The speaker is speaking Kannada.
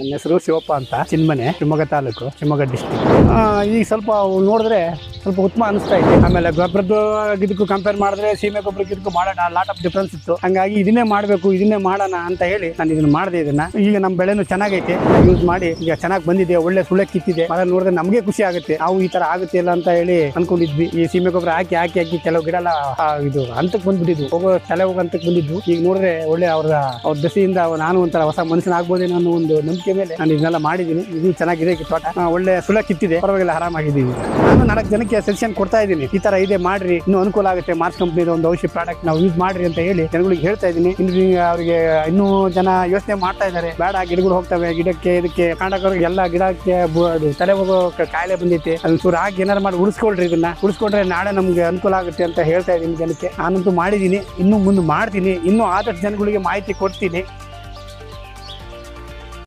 ನನ್ನ ಹೆಸರು ಶಿವಪ್ಪ ಅಂತ, ಚಿನ್ಮನೆ, ಶಿವಮೊಗ್ಗ ತಾಲೂಕು, ಶಿವಮೊಗ್ಗ ಡಿಸ್ಟಿಕ್ ಈಗ ಸ್ವಲ್ಪ ನೋಡಿದ್ರೆ ಸ್ವಲ್ಪ ಉತ್ತಮ ಅನಿಸ್ತಾ ಇದೆ. ಆಮೇಲೆ ಗೊಬ್ಬರದ್ದು ಇದಕ್ಕೂ ಕಂಪೇರ್ ಮಾಡಿದ್ರೆ ಸೀಮೆ ಗೊಬ್ಬರಕ್ಕೆ ಇದಕ್ಕೂ ಮಾಡೋಣ ಲಾಟ್ ಆಫ್ ಡಿಫ್ರೆನ್ಸ್ ಇತ್ತು. ಹಂಗಾಗಿ ಇದನ್ನೇ ಮಾಡಬೇಕು, ಇದನ್ನೇ ಮಾಡೋಣ ಅಂತ ಹೇಳಿ ನಾನು ಇದನ್ನ ಮಾಡಿದೆ ಇದನ್ನ. ಈಗ ನಮ್ಮ ಬೆಳೆನೂ ಚೆನ್ನಾಗೈತೆ ಯೂಸ್ ಮಾಡಿ, ಈಗ ಚೆನ್ನಾಗಿ ಬಂದಿದೆ, ಒಳ್ಳೆ ಸುಳ್ಳೆ ಕಿತ್ತಿದೆ. ಅದನ್ನ ನೋಡಿದ್ರೆ ನಮಗೆ ಖುಷಿ ಆಗುತ್ತೆ. ಅವು ಈ ತರ ಆಗುತ್ತೆ ಇಲ್ಲ ಅಂತ ಹೇಳಿ ಅನ್ಕೊಂಡಿದ್ವಿ. ಈ ಸೀಮೆ ಗೊಬ್ಬರ ಹಾಕಿ ಹಾಕಿ ಹಾಕಿ ಕೆಲವು ಗಿಡ ಎಲ್ಲ ಇದು ಹಂತಕ್ಕೆ ಬಂದ್ಬಿಟ್ಟಿದ್ವು. ಹೋಗೋ ತಲೆ ಹೋಗೋ ಹಂತಕ್ಕೆ ಬಂದಿದ್ವು. ಈಗ ನೋಡಿದ್ರೆ ಒಳ್ಳೆ ಅವ್ರ ಅವ್ರ ದಸೆಯಿಂದ ನಾನು ಒಂಥರ ಹೊಸ ಮನುಷ್ಯನಾಗ್ಬೋದೇನೋ ಅನ್ನೋ ಒಂದು ನಂಬಿಕೆ ಮೇಲೆ ನಾನು ಇದನ್ನೆಲ್ಲ ಮಾಡಿದ್ದೀನಿ. ಇದು ಚೆನ್ನಾಗಿದೆ ತೋಟ. ಒಳ್ಳೆ ಸುಲ ಕಿತ್ತಿದೆ. ಪರವಾಗಿಲ್ಲ, ಆರಾಮಾಗಿದ್ದೀವಿ. ನಾನು ನಾಲ್ಕು ಜನಕ್ಕೆ ಸಜೆಷನ್ ಕೊಡ್ತಾ ಇದ್ದೀನಿ. ಈ ತರ ಇದೆ ಮಾಡ್ರಿ. ಇನ್ನೂ ಅನುಕೂಲ ಆಗುತ್ತೆ. ಮಾರ್ಚ್ ಕಂಪ್ನಿದ ಒಂದು ಔಷಧಿ ಪ್ರಾಡಕ್ಟ್ ನಾವು ಯೂಸ್ ಮಾಡ್ರಿ ಅಂತ ಹೇಳಿ ಜನಗಳಿಗೆ ಹೇಳ್ತಾ ಇದ್ದೀನಿ. ಇನ್ನು ಅವರಿಗೆ ಇನ್ನೂ ಜನ ಯೋಚನೆ ಮಾಡ್ತಾ ಇದ್ದಾರೆ. ಬೇಡ, ಗಿಡಗಳು ಹೋಗ್ತವೆ. ಗಿಡಕ್ಕೆ, ಇದಕ್ಕೆ ಕಾಂಡಕ್ಕೆ ಎಲ್ಲ ಗಿಡಕ್ಕೆ ತಲೆ ಹೋಗೋ ಕಾಯಿಲೆ ಬಂದೈತೆ. ಚೂರು ಹಾಕಿ ಏನಾರು ಮಾಡಿ ಉಳಿಸ್ಕೊಳ್ರಿ ಇದನ್ನ. ಉಳಿಸ್ಕೊಂಡ್ರೆ ನಾಳೆ ನಮ್ಗೆ ಅನುಕೂಲ ಆಗುತ್ತೆ ಅಂತ ಹೇಳ್ತಾ ಇದ್ದೀನಿ ಜನಕ್ಕೆ. ನಾನಂತೂ ಮಾಡಿದ್ದೀನಿ. ಇನ್ನು ಮುಂದೆ ಮಾಡ್ತೀನಿ. ಇನ್ನೂ ಆದಷ್ಟು ಜನಗಳಿಗೆ ಮಾಹಿತಿ ಕೊಡ್ತೀನಿ.